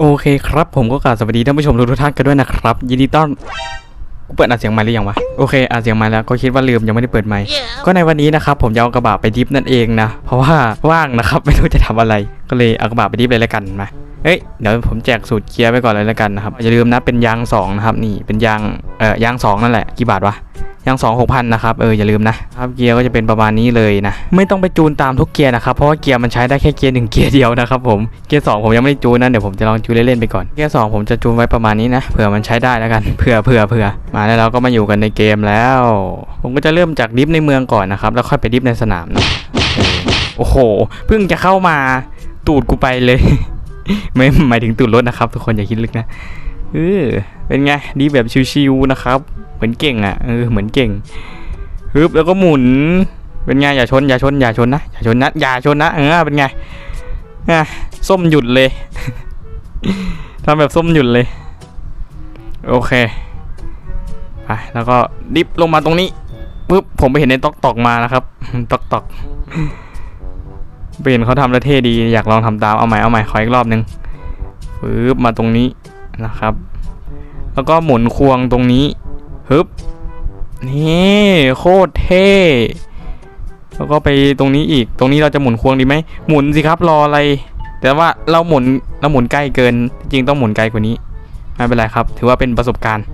โอเคครับ ผมก็กราบสวัสดีท่านผู้ชมทุกท่านกันด้วยนะครับ ยินดีต้อนกูเปิดอัดเสียงไมค์หรือยังวะโอเคอัดเสียงไมค์แล้วก็คิดว่าลืมยังไม่ได้เปิดไมค์ก็ในวันนี้นะครับผมจะเอากระบะไปดิฟนั่นเองนะ เพราะว่าว่างนะครับไม่รู้จะทำอะไร ก็เลยเอากระบะไปดิฟเลยแล้วกันมา เอ้ยเดี๋ยวผมแจกสูตรเกียร์ไปก่อนเลยแล้วกันนะครับอย่าลืมนะเป็นยางสองนะครับนี่เป็นยางเอ่อยางสองนั่นแหละกี่บาทวะยางสองหกพันนะครับเอออย่าลืมนะครับเกียร์ก็จะเป็นประมาณนี้เลยนะไม่ต้องไปจูนตามทุกเกียร์นะครับเพราะว่าเกียร์มันใช้ได้แค่เกียร์หนึ่งเกียร์เดียวนะครับผมเกียร์สองผมยังไม่ได้จูนนะเดี๋ยวผมจะลองจูนเล่นๆไปก่อนเกียร์สองผมจะจูนไว้ประมาณนี้นะเผื่อมันใช้ได้แล้วกันเผื่อเผื่อเผื่อมาแล้วเราก็มาอยู่กันในเกมแล้ว ผมก็จะเริ่มจากดิฟในเมืองก่อนนะครับแล้วค่อยไปดิฟในสนามนะโอ้โหเพิ่งจะเข้ามาตูดกูไปเลย ไม่หมายถึงตูดรถนะครับ ทุกคนอย่าคิดลึกนะเออเป็นไงดีแบบชิวๆนะครับ เหมือนเก่งอะเออเหมือนเก่งฮึบแล้วก็หมุน เป็นไงอย่าชนอย่าชนอย่าชนนะอย่าชนนะอย่าชนนะเออเป็นไงอะส้มหยุดเลยทำแบบส้มหยุดเลย โอเคไปแล้วก็ดิฟลงมาตรงนี้ปึ๊บผมไปเห็นในตอกตอกมานะครับตอกตอก เห็นเขาทำแล้วเท่ดีอยากลองทำตามเอาใหม่เอาใหม่ขออีกรอบนึงปึ๊บมาตรงนี้นะครับ แล้วก็หมุนควงตรงนี้ฮึบนี่โคตรเท่แล้วก็ไปตรงนี้อีก ตรงนี้เราจะหมุนควงดีไหมหมุนสิครับรออะไร แต่ว่าเราหมุนเราหมุนใกล้เกิน จริงต้องหมุนไกลกว่านี้ไม่เป็นไรครับ ถือว่าเป็นประสบการณ์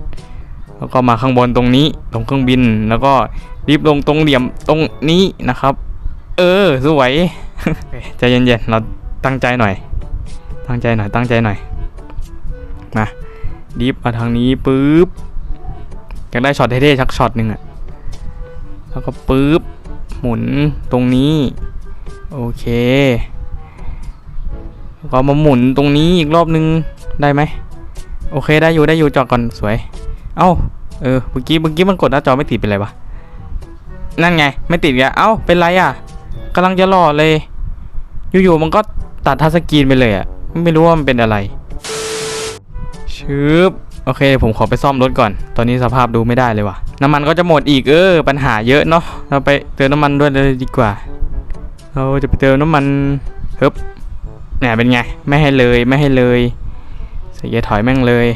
แล้วก็มาข้างบนตรงนี้ตรงเครื่องบิน แล้วก็รีบลงตรงเหลี่ยมตรงนี้นะครับ เออ สวย ใจเย็นๆ เราตั้งใจหน่อย ตั้งใจหน่อย ตั้งใจหน่อย มาดิฟมาทางนี้ปุ๊บอยากได้ช็อตเท่ๆชักช็อตหนึ่งอะแล้วก็ปุ๊บ หมุนตรงนี้ โอเค ก็มาหมุนตรงนี้อีกรอบนึง ได้ไหม โอเคได้อยู่ได้อยู่จอดก่อนสวย เอ้า เออ เมื่อกี้เมื่อกี้มันกดหน้าจอไม่ติดเป็นไรวะ นั่นไง ไม่ติดไงเอ้า เป็นไรอะกำลังจะหล่อเลย อยู่ๆมันก็ตัดทัชสกรีนไปเลยอะไม่รู้ว่ามันเป็นอะไรชึบโอเค ผมขอไปซ่อมรถก่อน ตอนนี้สภาพดูไม่ได้เลยว่ะ น้ำมันก็จะหมดอีกเออ ปัญหาเยอะเนาะ เราไปเติมน้ำมันด้วยเลยดีกว่า เราจะไปเติมน้ำมันเฮ้บเนี่ยเป็นไง ไม่ให้เลย ไม่ให้เลยใส่เกียร์ถอยแม่งเลย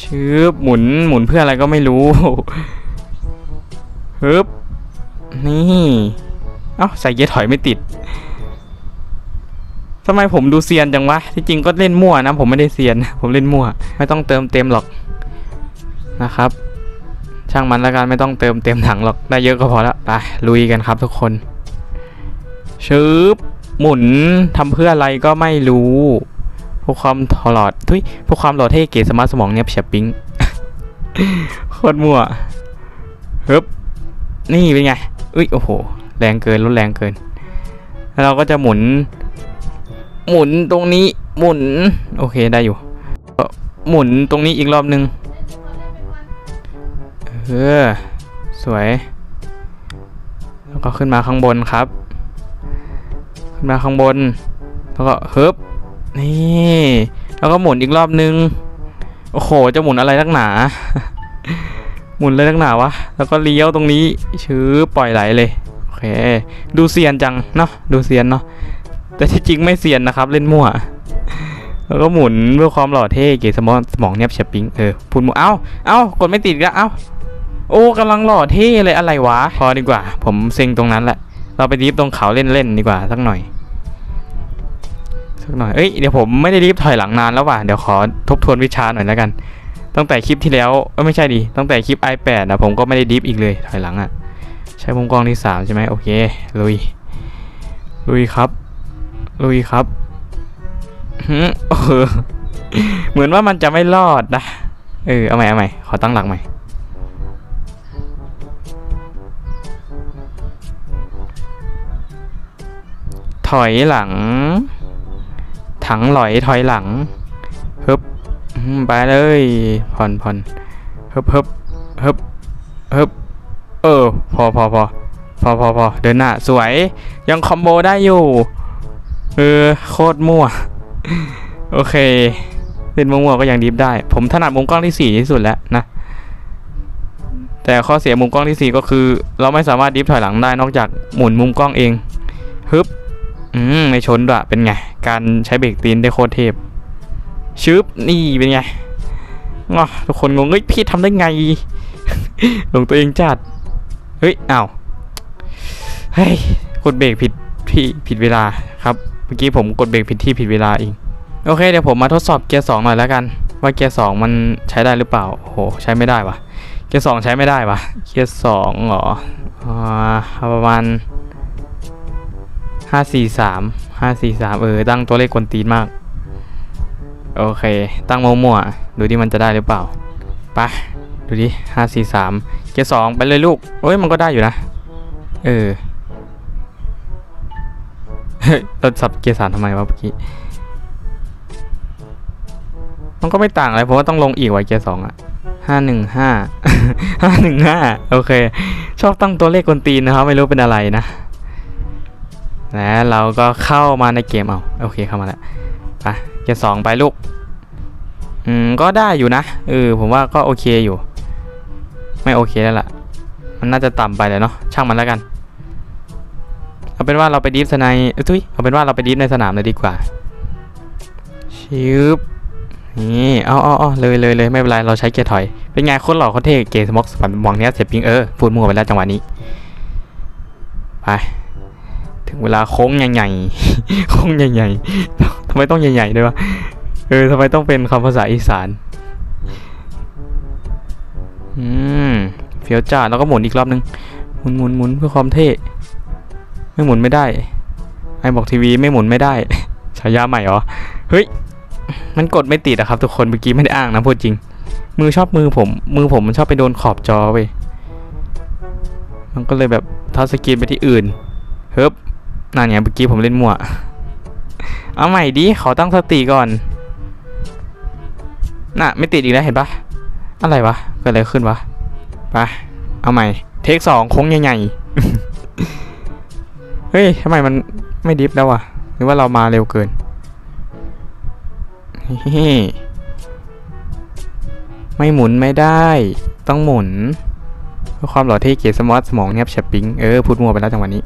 ชึบหมุน หมุนเพื่ออะไรก็ไม่รู้ฮึบนี่ เอ้าใส่เกียร์ถอยไม่ติด ทำไมผมดูเซียนจังวะ ที่จริงก็เล่นมั่วนะ ผมไม่ได้เซียน ผมเล่นมั่ว ไม่ต้องเติมเต็มหรอกนะครับ ช่างมันแล้วกันไม่ต้องเติมเต็มถังหรอก ได้เยอะก็พอละไปลุยกันครับทุกคนชืบหมุนทำเพื่ออะไรก็ไม่รู้พวกความถลอดทุยพวกความหล่อเท่เก๋สมาร์ทสมองเนี่ยเฉียบปิ๊งโคตรมั่วฮึบนี่เป็นไงอุ้ยโอ้โห แรงเกินรถแรงเกิน แล้วเราก็จะหมุน หมุนตรงนี้หมุน โอเคได้อยู่ หมุนตรงนี้อีกรอบนึง เออ สวย แล้วก็ขึ้นมาข้างบนครับ ขึ้นมาข้างบน แล้วก็เฮิบนี่ แล้วก็หมุนอีกรอบนึง โอ้โห จะหมุนอะไรนักหนา หมุนอะไรนักหนาวะ แล้วก็เลี้ยวตรงนี้ชื้อปล่อยไหลเลย โอเค ดูเซียนจังเนาะ ดูเซียนเนาะ แต่ที่จริงไม่เซียนนะครับ เล่นมั่ว แล้วก็หมุนเพื่อความหล่อเท่เก๋สมองสมองเนียบเฉียบปิ๊งเออพูดมั่วเอ้าเอ้ากดไม่ติดก็เอ้าโอ้กำลังหล่อเท่เลยอะไรวะ พอดีกว่า ผมเซ็งตรงนั้นแหละ เราไปรีบตรงเขาเล่นๆดีกว่าสักหน่อยสักหน่อย เอ้ย เดี๋ยวผมไม่ได้รีบถอยหลังนานแล้วว่ะ เดี๋ยวขอทบทวนวิชาหน่อยแล้วกัน ตั้งแต่คลิปที่แล้วเอ้ยไม่ใช่ดิ ตั้งแต่คลิป iPad นะผมก็ไม่ได้ดิฟอีกเลย ถอยหลังอะ่ะ ใช้มุมกล้องที่สามใช่ไหมโอเค ลุย ลุยครับ ลุยครับเออเหมือนว่ามันจะไม่รอดนะ เออ เอาใหม่เอาใหม่ขอตั้งหลักใหม่ ถอยหลัง ถังหลอยถอยหลังฮึบไปเลยผ่อนผ่อนฮึบฮึบฮึบฮึบเออ พอพอพอพอพอพอเดินหน้า สวย ยังคอมโบได้อยู่ เออ โคตรมั่ว โอเคเล่นมั่วๆก็ยังดิฟได้ ผมถนัดมุมกล้องที่สี่ที่สุดแล้วนะ แต่ข้อเสียมุมกล้องที่สี่ก็คือ เราไม่สามารถดิฟถอยหลังได้นอกจากหมุนมุมกล้องเองฮึบอืมไม่ชนด้วยเป็นไง การใช้เบรกตีนได้โคตรเทพชึบนี่เป็นไงงอทุกคนงงเฮ้ยพี่ทำได้ไง ลงตัวเองจัด เฮ้ยอ้าวเฮ้ยกดเบรกผิดที่ผิดเวลา มื่อกี้ผมกดเบรกผิดที่ผิดเวลาเองโอเคเดี๋ยวผมมาทดสอบเกียร์สองหน่อยแล้วกัน ว่าเกียร์สองมันใช้ได้หรือเปล่าโอ้โหใช้ไม่ได้วะเกียร์สองใช้ไม่ได้วะเกียร์สองเหรออประมาณห้าสี่สามห้าสี่สามเออตั้งตัวเลขกวนตีนมาก โอเค ตั้งมั่วๆดูดิมันจะได้หรือเปล่าไปดูดิห้าสี่สามเกียร์สองไปเลยลูกเอ้ยมันก็ได้อยู่นะ เออ เราสับเกียร์สามทำไมวะเมื่อกี้ มันก็ไม่ต่างอะไรเพราะว่าต้องลงอีกไว้เกียร์สองอะห้าหนึ่งห้าห้าหนึ่งห้าโอเค ชอบตั้งตัวเลขกวนตีนนะครับ ไม่รู้เป็นอะไรนะ แล้วเราก็เข้ามาในเกมเอาโอเคเข้ามาแล้วไปเกียร์สองไปลูก อืมก็ได้อยู่นะเออผมว่าก็โอเคอยู่ ไม่โอเคแล้วล่ะ มันน่าจะต่ำไปเลยเนาะช่างมันแล้วกัน เอาเป็นว่าเราไปดีฟสนเอ้ยทุยเอาเป็นว่าเราไปดีฟในสนามเลยดีกว่าชิบนี่เอาเอาเอาเลยเลยเลยไม่เป็นไรเราใช้เกียร์ถอย เป็นไงคนหล่อคนเท่เกย์สม็อกสปันมองเนี้ยเสียบปิงเออพูดมั่วไปแล้วจังหวะนี้ไปถึงเวลาโค้งใหญ่ๆโค้งใหญ่ๆทำไมต้องใหญ่ๆด้วยวะเออทำไมต้องเป็นคำภาษาอีสานอืมเฟี้ยวจ้าแล้วก็หมุนอีกรอบนึงหมุนหมุนหมุนเพื่อความเท่ ไม่หมุนไม่ได้ ไอบอกทีวีไม่หมุนไม่ได้ฉายาใหม่เหรอ เฮ้ย มันกดไม่ติดอะครับ ทุกคนเมื่อกี้ไม่ได้อ้างนะพูดจริง มือชอบมือผม มือผมมันชอบไปโดนขอบจอเว้ยมันก็เลยแบบทัชสกรีนไปที่อื่น เฮ้บนั่นเนี่ยเมื่อกี้ผมเล่นมั่ว เอาใหม่ดิขอตั้งสติก่อน น่ะ ไม่ติดอีกแล้วเห็นปะอะไรวะ เกิดอะไรขึ้นวะ ไป เอาใหม่ เทคสองโค้งใหญ่ๆ เฮ้ยทำไมมันไม่ดิฟแล้ววะหรือว่าเรามาเร็วเกินเฮ้ไม่หมุนไม่ได้ ต้องหมุนเพื่อความหล่อเท่เกียรติสมอสสมองเนียบแฉบปิ๊งเออพูดมัวไปแล้วจังหวะนี้